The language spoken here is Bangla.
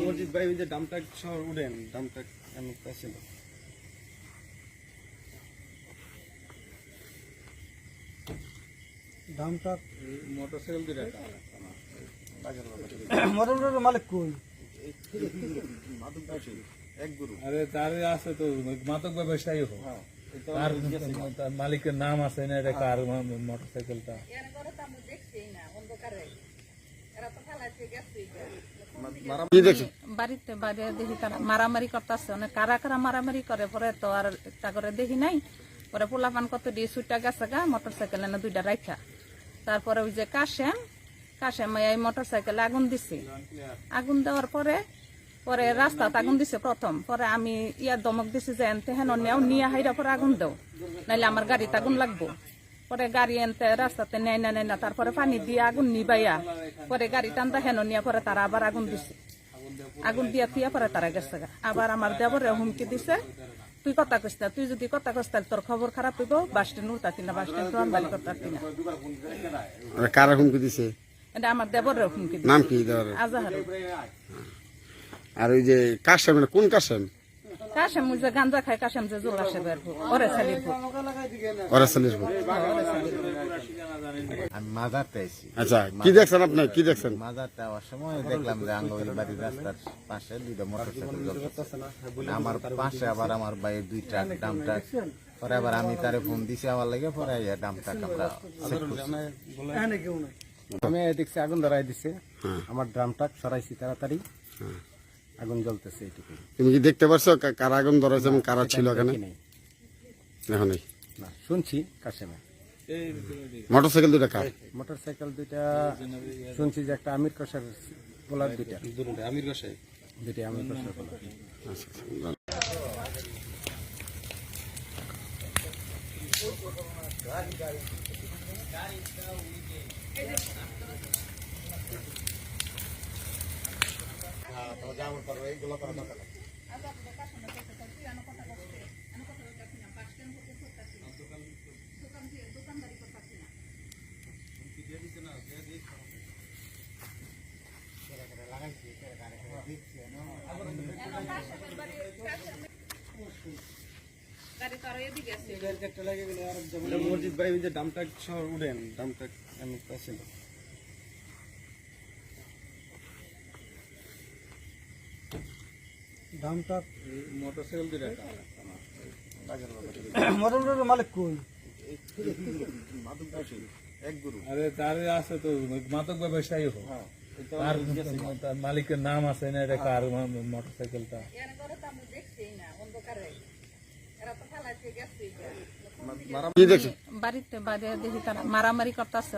মসজিদ ভাই ওই যে ডামটা শহর উঠেন ডামটা এমন ছিল। দামটা মোটরসাইকেল দুটা মোটরসাইকেলের মালিক কই? এক গুরু। আরে তার আছে তো মাদক ব্যবসায়ী হোক। তার তার মালিকের নাম আছে না এটা কার মোটরসাইকেলটা? বাড়িতে দেখি তারা মারামারি করতেছে। অনেক কারা কারা মারামারি করে, পরে তো আর দেখি নাই। পরে কত দিয়ে সুইটা গেছে গা মোটর দুইটা রাখা তারপরে ওই যে কাশেম কাশেম এই মোটর সাইকেলে আগুন দিছে। আগুন দেওয়ার পরে পরে রাস্তাতে আগুন দিছে প্রথম। পরে আমি ইয়ার দমক দিছি যে এনতে হেন নেও নিয়ে হাইরা পরে আগুন দেও। নাইলে আমার গাড়িতে আগুন লাগবো। পরে গাড়ি এনতে রাস্তাতে নেয় না নেয় না। তারপরে পানি দিয়ে আগুন নিবাইয়া পরে গাড়ি টানতে হেন নিয়ে পরে তারা আবার আগুন দিছে। আগুন দিয়া থিয়া পরে তারা গেছে আবার আমার দেবরে হুমকি দিছে তুই কথা কইস না তুই যদি কথা কইস তাহলে তোর খবর খারাপ হইব বাস স্ট্যান্ড উঠতাতি না বাস স্ট্যান্ড রনবালি করতাতি না। কারা হুমকি দিছে? এটা আমার দেবরে হুমকি দিছে। নাম কি দেওয়ার আজাহার আর ওই যে কাশেম কোন কাশেম? কাশেম যে গাঞ্জা খায় কাশেম যে জোর আসে বের ওরে হোক ওরা। আমি মাজার আচ্ছা কি দেখছেন আপনি? কি দেখছেন? মাজার সময় দেখলাম যে আঙ্গলি বাড়ির রাস্তার পাশে দুইটা মোটরসাইকেল জ্বলতেছে আমার পাশে আবার আমার দুই ট্রাক ডাম ট্রাক। পরে আবার আমি তারে ফোন দিছি আমার লাগে পরে ডাম ট্রাক আমরা নাই আমি দেখছি আগুন ধরাই দিছে। আমার ড্রামটা সরাইছি তাড়াতাড়ি। আগুন জ্বলতেছে এইটুকু তুমি কি দেখতে পারছ কারা আগুন এবং কারা ছিল এখানে? শুনছি কাশেমে মোটরসাইকেল দুটা কার? মোটরসাইকেল দুইটা শুনছি যে একটা আমির কষার গোলার দুইটা। আমির গোসাই দুইটা আমির কষার গোলার আচ্ছা, আচ্ছা। মসজিদ ভাই যে ডামটা শহর উঠেন ডামটা এমন ছিল দামটা মোটরসাইকেল মোটরসাইকেলের মালিক কই এক গুরু। আরে তার আছে তো মাদক ব্যবসায়ী হোক। তার তার মালিকের নাম আছে না এটা কার মোটরসাইকেলটা? বাড়িতে বাইরে দেখি তারা মারামারি করতেছে।